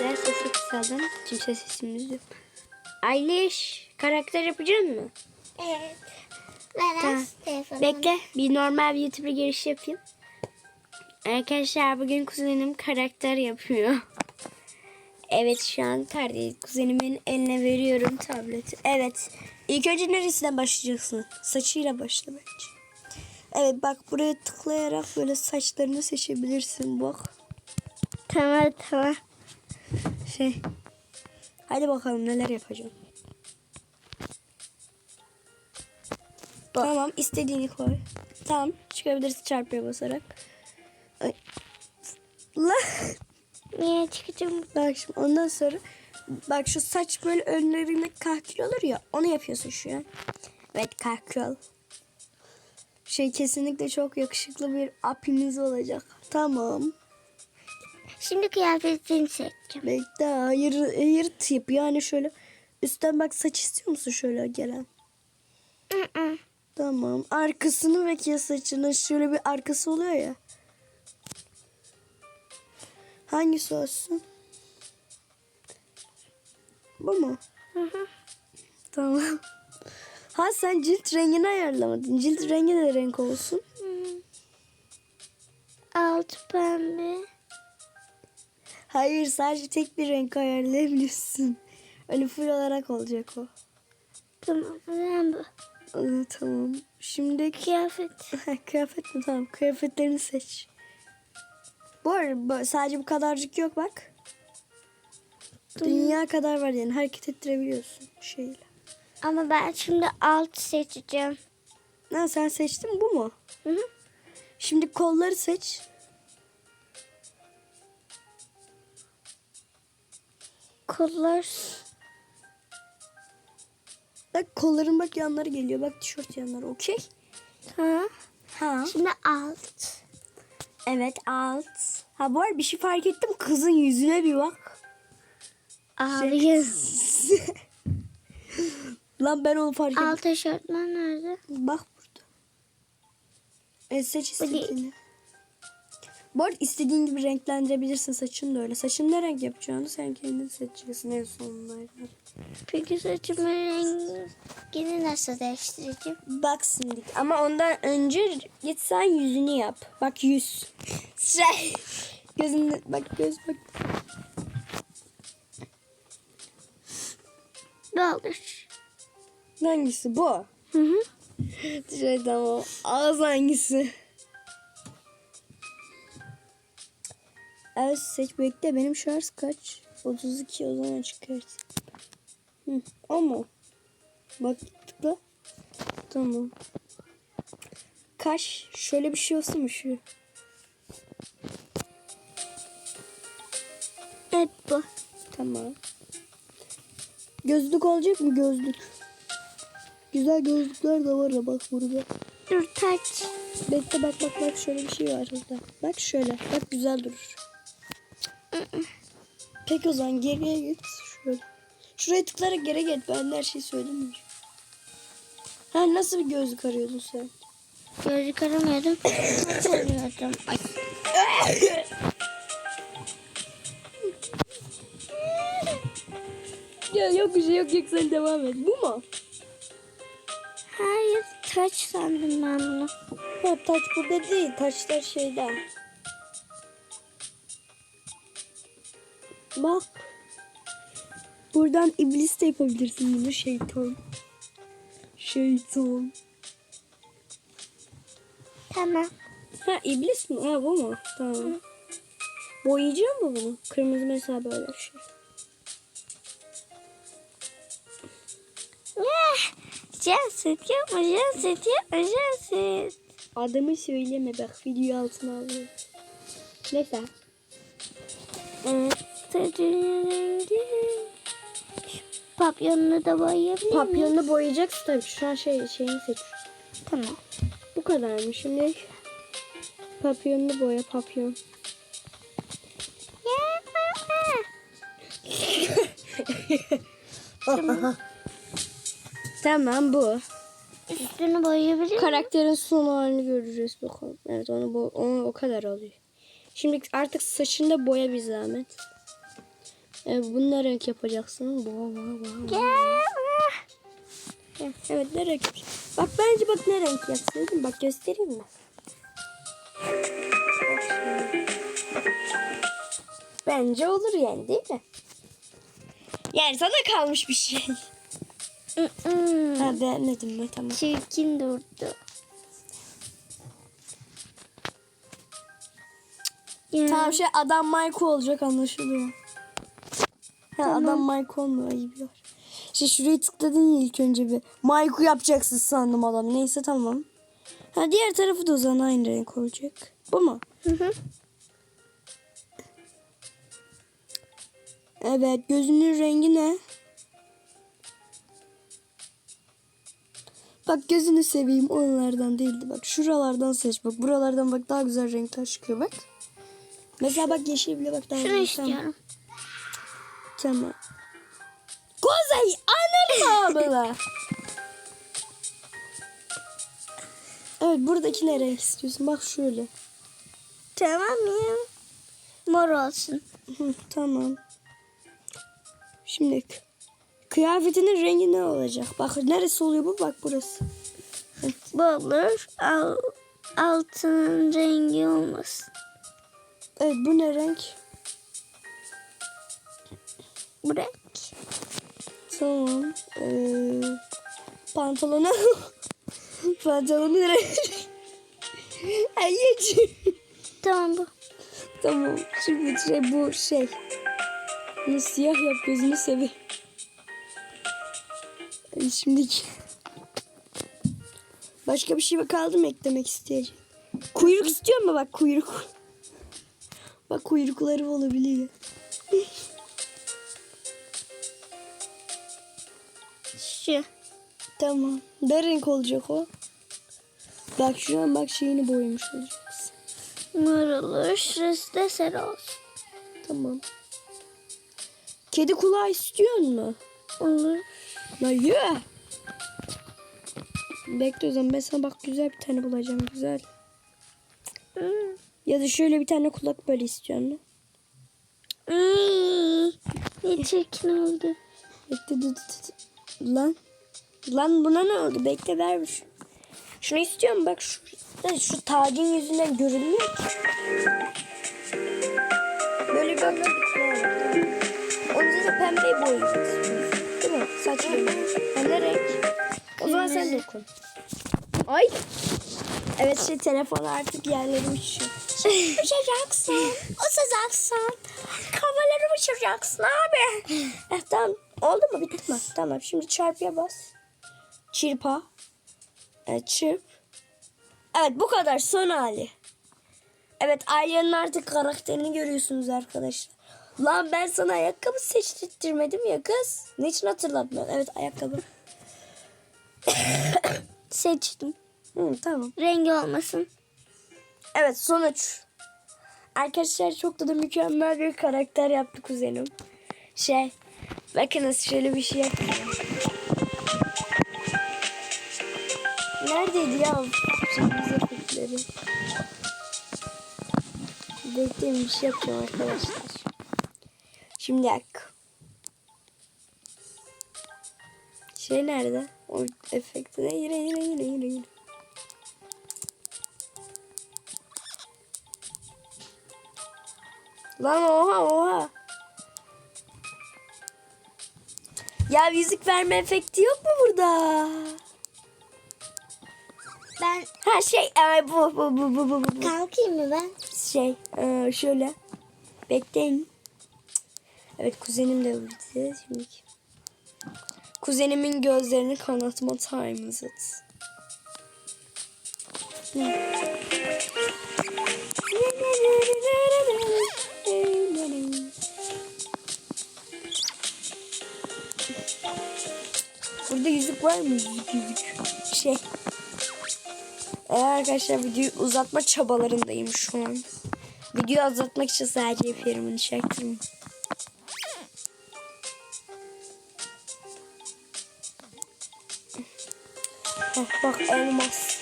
arkadaşlar sesi kısaldım. Kimse sesimiz yok. Ayliş karakter yapacak mı? Evet. Ver Tamam. telefonumu. Bekle bir normal bir YouTuber giriş yapayım. Arkadaşlar bugün kuzenim karakter yapıyor. Evet şu an kardeş kuzenimin eline veriyorum tableti. Evet. İlk önce neresinden başlayacaksın? Saçıyla başla bence. Evet bak buraya tıklayarak böyle saçlarını seçebilirsin bak. Tamam tamam. Şey. Hadi bakalım neler yapacağım. Tamam istediğini koy. Tamam çıkabilirsin çarpıya basarak. Ay. La. Niye çıkacağım? Bak şimdi ondan sonra bak şu saç böyle önlerinde kahkül olur ya onu yapıyorsun şu an. Evet kahkül. Şey kesinlikle çok yakışıklı bir apimiz olacak. Tamam. Şimdi kıyafetini seçeceğim. Bekle hayır hayır tip yani şöyle üstten bak saç istiyor musun şöyle gelen? Hı. Tamam. Arkasını ve kes saçının şöyle bir arkası oluyor ya. Hangisi olsun? Bu mu? Hı hı. Tamam. Ha sen cilt rengini ayarlamadın. Cilt rengi de renk olsun. Hayır sadece tek bir renk ayarlayabiliyorsun. Öyle full olarak olacak o. Tamam. Ben bu. Aa, tamam. Şimdi Kıyafet. kıyafet mi? Tamam. Kıyafetlerini seç. Bu arada sadece bu kadarcık yok bak. Dünya kadar var yani hareket ettirebiliyorsun şeyle. Ama ben şimdi altı seçeceğim. Ha, sen seçtin bu mu? Hı hı. Şimdi kolları seç. Kollar. Bak kolların bak yanları geliyor. Bak tişört yanları okey. Ha. Ha. Şimdi alt. Evet alt. Ha bu arada bir şey fark ettim. Kızın yüzüne bir bak. Ağlıyor. Lan ben onu fark ettim. Alt eşortman nerede? Bak burada. E, seç istediğini. Bu arada istediğin gibi renklendirebilirsin saçını da öyle. Saçını ne renk yapacağını sen kendin seçeceksin en sonunda. Peki saçımın rengini nasıl değiştireceğim? Bak şimdi ama ondan önce git sen yüzünü yap. Bak yüz. Şey. Gözünü bak göz bak. Ne olur? Hangisi bu? Hı hı. Şey tamam. Ağız hangisi? Evet seç bekle benim şarj kaç? 32 o zaman çıkart. Hı, o mu? Bak tıkla. Tamam. Kaş şöyle bir şey olsun mu şu? Evet bu. Tamam. Gözlük olacak mı gözlük? Güzel gözlükler de var ya bak burada. Dur taç. Bekle bak bak bak şöyle bir şey var orada. Bak şöyle. Bak güzel durur. Peki o zaman geriye git. Şöyle. Şuraya tıklayarak geri git. Ben her şeyi söylemeyeceğim. Ha nasıl bir gözlük arıyordun sen? Gözlük aramıyordum. Arıyordum. Ay. Ya yok bir şey yok yok sen devam et. Bu mu? Hayır taç sandım ben bunu. Ha taç burada değil. Taçlar şeyden. Bak. Buradan iblis de yapabilirsin bunu şeytan. Şeytan. Tamam. Ha iblis mi? Ha bu mu? Tamam. Boyayacak mı bunu? Kırmızı mesela böyle bir şey. Yeah. Janset yapma Janset yapma Janset. Adımı söyleme bak video altına alıyorum. Neyse. Evet. Şu Papyonunu da boyayabilir? Papyonunu boyayacaksın tabii. Şu an şey, şeyini seç. Tamam. Bu kadar mı? Şimdi papyonunu boya papyon. Tamam bu. Üstünü boyayabilir miyim? Karakterin son halini göreceğiz bakalım. Evet onu, bo- onu o kadar alıyor. Şimdi artık saçında boya bir zahmet. Evet, bunu ne renk yapacaksın? Bu, bu, bu. Gel. Evet ne renk? Bak bence bak ne renk yapsın. Bak göstereyim mi? Bence olur yani değil mi? Yani sana kalmış bir şey. Ha beğenmedim mi? Tamam. Çirkin durdu. Tamam şey adam Mike olacak anlaşılıyor. Ha adam Mike olmuyor ayıp var. İşte şuraya tıkladın ya ilk önce bir. Mike'u yapacaksın sandım adam. Neyse tamam. Ha diğer tarafı da o zaman aynı renk olacak. Bu mu? Hı hı. Evet gözünün rengi ne? Bak gözünü seveyim onlardan değildi. Bak şuralardan seç. Bak buralardan bak daha güzel renkler çıkıyor bak. Mesela bak yeşil bile bak daha Şunu güzel. istiyorum. Tamam. Kuzey anırma abla. evet buradaki ne renk istiyorsun? Bak şöyle. Tamam ya. Mor olsun. Hı, tamam. Şimdi kıyafetinin rengi ne olacak? Bak neresi oluyor bu? Bak burası. Bu olur. Al, altının rengi olmasın. Evet bu ne renk? Bu renk. Tamam. Ee, pantolonu pantolonu renk. Anneciğim. Tamam bu. Tamam. Şimdi şey bu şey. Bunu siyah yap gözünü seveyim. Ee, Şimdiki. Başka bir şey kaldı mı eklemek isteyeceğim? Kuyruk istiyor mu bak kuyruk. Bak kuyrukları olabiliyor. Şu. Tamam. Ne renk olacak o? Bak şu an bak şeyini boyamış olacaksın. Mor olur. Şurası da sarı olsun. Tamam. Kedi kulağı istiyor mu? Olur. Ya yürü. Bekle o zaman ben sana bak güzel bir tane bulacağım güzel. Hmm. Ya da şöyle bir tane kulak böyle istiyorum. Hmm. Ne çirkin oldu. Bekle dur, dur, dur. Lan. Lan buna ne oldu? Bekle ver bir şu. Şunu istiyorum bak şu, şu tacın yüzünden görünmüyor ki. Böyle bir bakmadık Onun üzerine pembeyi boyayacaksın. Değil mi? Saç rengi. Ha, ne renk? O zaman sen dokun. Ay. Evet şey telefon artık yerleri uçuyor. Uçacaksın. Uçacaksın. Havaları uçuracaksın abi. Eh, tamam. Oldu mu? Bitti mi? Tamam. Şimdi çarpıya bas. Çırpa. Evet çırp. Evet bu kadar. Son hali. Evet Alya'nın artık karakterini görüyorsunuz arkadaşlar. Lan ben sana ayakkabı seçtirmedim ya kız. Niçin hatırlatmıyorsun? Evet ayakkabı. Seçtim. Hı, tamam. Rengi olmasın. Evet sonuç. Arkadaşlar çok da, da mükemmel bir karakter yaptı kuzenim. Şey bakınız şöyle bir şey yapayım. Neredeydi ya şeyimiz efektleri? Bekleyin bir şey yapacağım arkadaşlar. Şimdi yak. Şey nerede? O efekti ne? Yine yine yine yine yine. Lan oha oha. Ya yüzük verme efekti yok mu burada? Ben Ha şey e, bu bu bu bu bu bu. kalkayım mı ben? Şey e, şöyle. Bekleyin. Evet kuzenim de burada şimdi. Kuzenimin gözlerini kanatma time zıt. Burada yüzük var mı? Yüzük yüzük. Şey. Evet arkadaşlar videoyu uzatma çabalarındayım şu an. Videoyu uzatmak için sadece yapıyorum bunu çaktırmayın. Heh, bak elmas.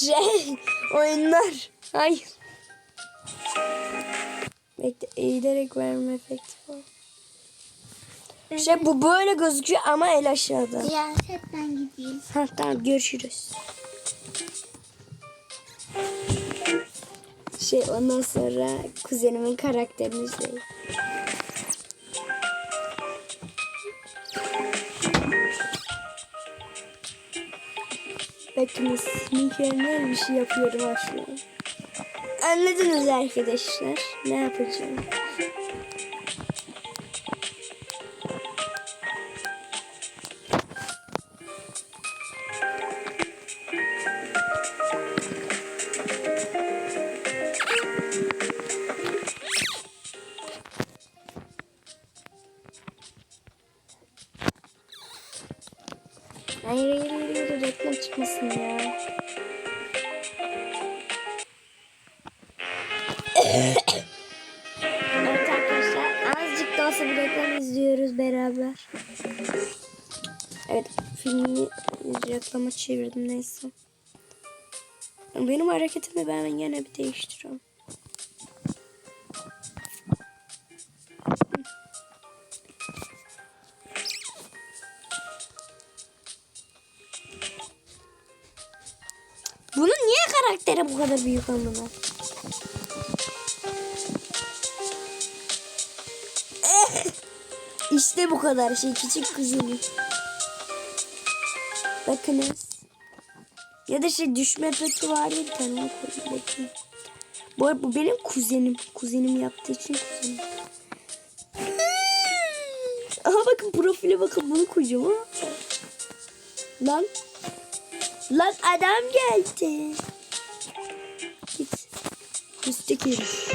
Şey oyunlar. Hayır. Bekle eğilerek verme efekti var. İşte bu böyle gözüküyor ama el aşağıda. Siyasetten gideyim. Ha tamam görüşürüz. Şey ondan sonra kuzenimin karakterini izleyin. Bakınız mükemmel bir şey yapıyorum aslında. Anladınız arkadaşlar. Ne yapacağım? Çıkmasın ya. evet arkadaşlar azıcık da olsa bir reklam izliyoruz beraber. Evet filmi reklama çevirdim neyse. Benim hareketimi ben yine bir değiştiriyorum. Karakteri bu kadar büyük amına? işte bu kadar şey küçük kuzenim. Bakınız. Ya da şey düşme efekti var ya bir tane. Bu, bu benim kuzenim. Kuzenim yaptığı için kuzenim. Aha bakın profile bakın bunu ha. Lan. Lan adam geldi. Üstteki herif.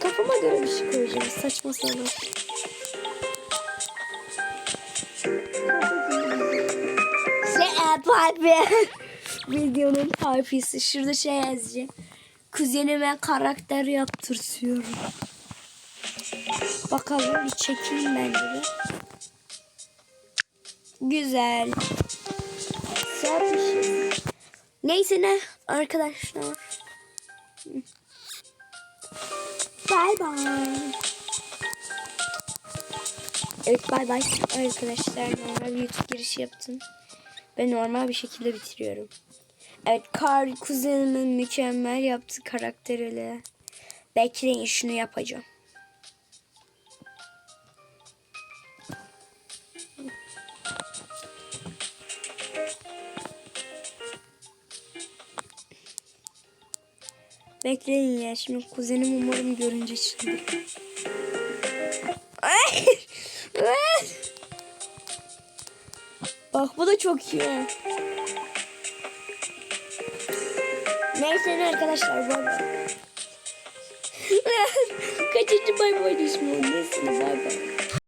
Kafama göre bir şey koyacağım. Saçma sapan. Şey, Barbie. Videonun harfisi. Şurada şey yazacağım. Kuzenime karakter yaptırtıyorum. Bakalım bir çekeyim ben de. Güzel. Neyse ne arkadaşlar. Bye bye. Evet bay bay arkadaşlar. Normal bir YouTube girişi yaptım. Ve normal bir şekilde bitiriyorum. Evet Kar kuzenimin mükemmel yaptığı karakteriyle. Bekleyin şunu yapacağım. Bekleyin ya şimdi kuzenim umarım görünce çıldırır. Bak bu da çok iyi. Neyse ne arkadaşlar bay bay. Kaçıncı bay bay düşmanı? Neyse bay bay.